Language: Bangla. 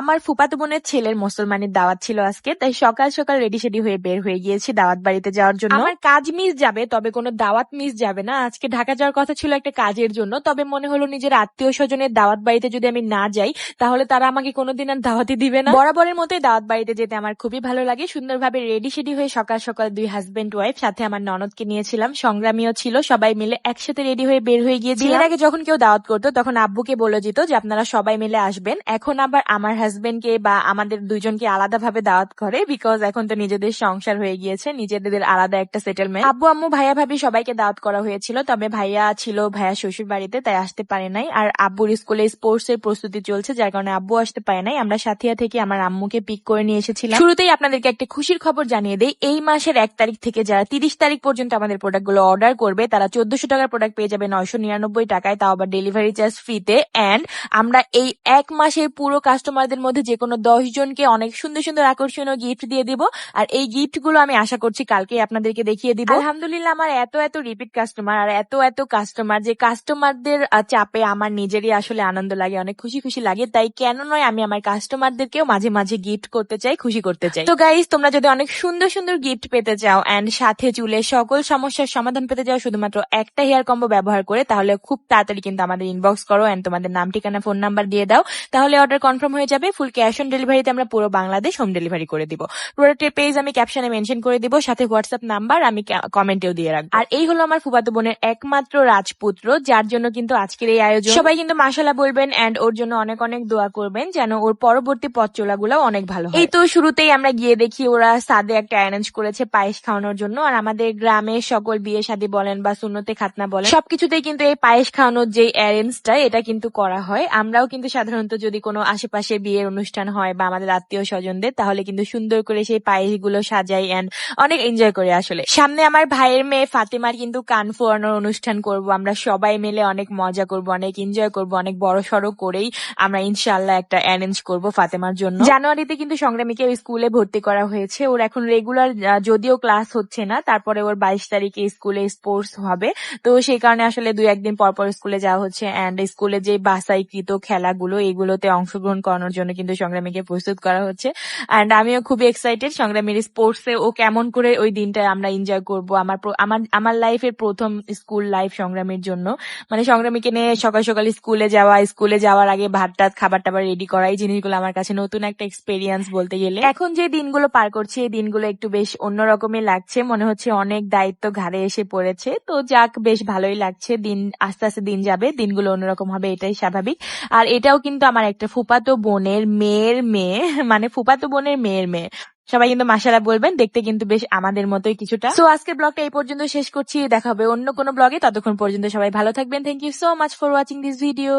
আমার ফুফাতো বোনের ছেলের মুসলমানের দাওয়াত ছিল আজকে তাই সকাল সকাল রেডি সেডি হয়ে বের হয়ে গিয়েছি দাওয়াত বাড়িতে যাওয়ার জন্য। আমার কাজ মিস যাবে তবে কোনো দাওয়াত মিস যাবে না। আজকে ঢাকা যাওয়ার কথা ছিল একটা কাজের জন্য তবে মনে হলো নিজের আত্মীয় স্বজনের দাওয়াত বাড়িতে যদি আমি না যাই তাহলে তারা আমাকে কোনোদিন আর দাওয়াতই দিবে না। বরাবরের মতোই দাওয়াত বাড়িতে যেতে আমার খুবই ভালো লাগে। সুন্দরভাবে রেডি সেডি হয়ে সকাল সকাল দুই হাজবেন্ড ওয়াইফ সাথে আমার ননদকে নিয়েছিলাম সংগ্রামীও ছিল সবাই মিলে একসাথে রেডি হয়ে বের হয়ে গিয়েছিল এর আগে যখন কেউ দাওয়াত করতো তখন আব্বুকে বলে যেত যে আপনারা সবাই মিলে আসবেন এখন আবার আমার হাজবেন্ডকে বা আমাদের দুইজনকে আলাদাভাবে দাওয়াত করে বিকজ এখন তো নিজেদের সংসার হয়ে গিয়েছে, নিজেদের আলাদা একটা সেটেলমেন্ট আব্বু, আম্মু, ভাইয়া, ভাবি সবাইকে দাওয়াত করা হয়েছিল, তবে ভাইয়া ছিল ভাইয়া শ্বশুর বাড়িতে, তাই আসতে পারে নাই। আর আব্বুর স্কুলে স্পোর্টস এর প্রস্তুতি চলছে, যার কারণে আব্বু আসতে পারে নাই। আমরা সাথিয়া থেকে আমার আম্মুকে পিক করে নিয়ে এসেছিলাম। শুরুতেই আপনাদেরকে একটা খুশির খবর জানিয়ে দেই, এই মাসের এক তারিখ থেকে যারা তিরিশ তারিখ পর্যন্ত আমাদের প্রোডাক্টগুলো অর্ডার করবে, তারা চোদ্দশো টাকার প্রোডাক্ট পেয়ে যাবে নয়শো নিরানব্বই টাকায়, তাও আবার ডেলিভারি চার্জ ফ্রিতে অ্যান্ড আমরা এই এক মাসের পুরো কাস্টমারদের মধ্যে যে কোনো দশ জনকে অনেক সুন্দর সুন্দর আকর্ষণীয় গিফট দিয়ে দিব। আর এই গিফটগুলো আমি আশা করছি কালকে আপনাদেরকে দেখিয়ে দিব। আলহামদুলিল্লাহ, আমার এত এত রিপিট কাস্টমার আর এত এত কাস্টমার যে কাস্টমারদের চাপে আমার নিজেরই আসলে আনন্দ লাগে, অনেক খুশি খুশি লাগে। তাই কেন নয়, আমি আমার কাস্টমারদেরকেও মাঝে মাঝে গিফট করতে চাই, খুশি করতে চাই। তো গাইজ তোমরা যদি অনেক সুন্দর সুন্দর গিফট পেতে চাও অ্যান্ড সাথে চুলে সকল সমস্যার সমাধান পেতে চাও শুধুমাত্র একটা হেয়ার কম্বো ব্যবহার করে, তাহলে খুব তাড়াতাড়ি কিন্তু আমাদের ইনবক্স করো অ্যান্ড তোমাদের নাম, ঠিকানা ফোন নাম্বার দিয়ে দাও। তাহলে অর্ডার কনফার্ম হয়ে যাবে। ফুল ক্যাশ অন ডেলিভারিতে আমরা পুরো বাংলাদেশ হোম ডেলিভারি করে দিব। প্রোডাক্টের পেজ আমি ক্যাপশনে মেনশন করে দিব, সাথে হোয়াটসঅ্যাপ নাম্বার আমি কমেন্টেও দিয়ে রাখব। আর এই হলো আমার ফুফাতো বোনের একমাত্র রাজপুত্র, যার জন্য কিন্তু আজকের এই আয়োজন। সবাই কিন্তু মাসালা বলবেন অ্যান্ড ওর জন্য অনেক অনেক দোয়া করবেন, যেন ওর পরবর্তী পথ চলাগুলো অনেক ভালো এই তো শুরুতেই আমরা গিয়ে দেখি ওরা সাদে একটা অ্যারেঞ্জ করেছে পায়েস খাওয়ানোর জন্য। আর আমাদের গ্রামের সকল বিয়ে শাদী বলেন বা সুন্নতে খাতনা বলেন, সবকিছুতেই কিন্তু এই পায়েস খাওয়ানোর যে অ্যারেঞ্জটা এটা কিন্তু করা হয়। আমরাও কিন্তু সাধারণত যদি কোনো আশেপাশে বিয়ের অনুষ্ঠান হয় বা আমাদের আত্মীয় স্বজনদের, তাহলে কিন্তু সুন্দর করে সেই পায়েসগুলো সাজাই অ্যান্ড অনেক এনজয় করে আসলে। সামনে আমার ভাইয়ের মেয়ে ফাতেমার কিন্তু কান ফোয়ানোর অনুষ্ঠান করব, আমরা সবাই মিলে অনেক মজা করব, অনেক এনজয় করব, অনেক বড় সড়ো করেই আমরা ইনশাল্লাহ একটা অ্যারেঞ্জ করব ফাতেমার জন্য। জানুয়ারিতে কিন্তু সংগ্রামীকে স্কুলে ভর্তি করা হয়েছে। ওর এখন রেগুলার যদিও ক্লাস হচ্ছে না, তারপরে ওর বাইশ তারিখে স্কুলে স্পোর্টস হবে। তো সেই কারণে আসলে দুই একদিন পর পর স্কুলে যাওয়া হচ্ছে অ্যান্ড স্কুলে যে বাসাইকৃত খেলাগুলো, এগুলোতে অংশগ্রহণ করানোর জন্য কিন্তু সংগ্রামীকে প্রস্তুত করা হচ্ছে। অ্যান্ড আমিও খুবই এক্সাইটেড সংগ্রামীর স্পোর্টসে ও কেমন করে ওই দিনটা আমরা এনজয় করব। আমার আমার আমার লাইফের প্রথম স্কুল লাইফ সংগ্রামীর জন্য। মানে সংগ্রামীকে নিয়ে সকাল সকাল স্কুলে যাওয়া স্কুলে যাওয়ার আগে ভাত টাত, খাবার টাবার রেডি করা এই জিনিসগুলো আমার কাছে নতুন একটা এক্সপিরিয়েন্স বলতে গেলে। এখন যে দিনগুলো পার করছি, এই দিনগুলো একটু বেশ অন্যরকমই লাগছে। মনে হচ্ছে অনেক দায়িত্ব ঘাড়ে এসে পড়েছে। তো যাক, বেশ ভালোই লাগছে। দিন, আস্তে আস্তে দিন যাবে। দিনগুলো অন্যরকম হবে, এটাই স্বাভাবিক। আর এটাও কিন্তু আমার একটা ফুপাতো বোনের মেয়ের মেয়ে মানে ফুপাতো বোনের মেয়ের মেয়ে। সবাই কিন্তু মাসালা বলবেন, দেখতে কিন্তু বেশ আমাদের মতোই কিছুটা। সো আজকের ব্লগটা এই পর্যন্ত শেষ করছি। দেখা হবে অন্য কোনো ব্লগে ততক্ষণ পর্যন্ত সবাই ভালো থাকবেন। Thank you so much for watching this video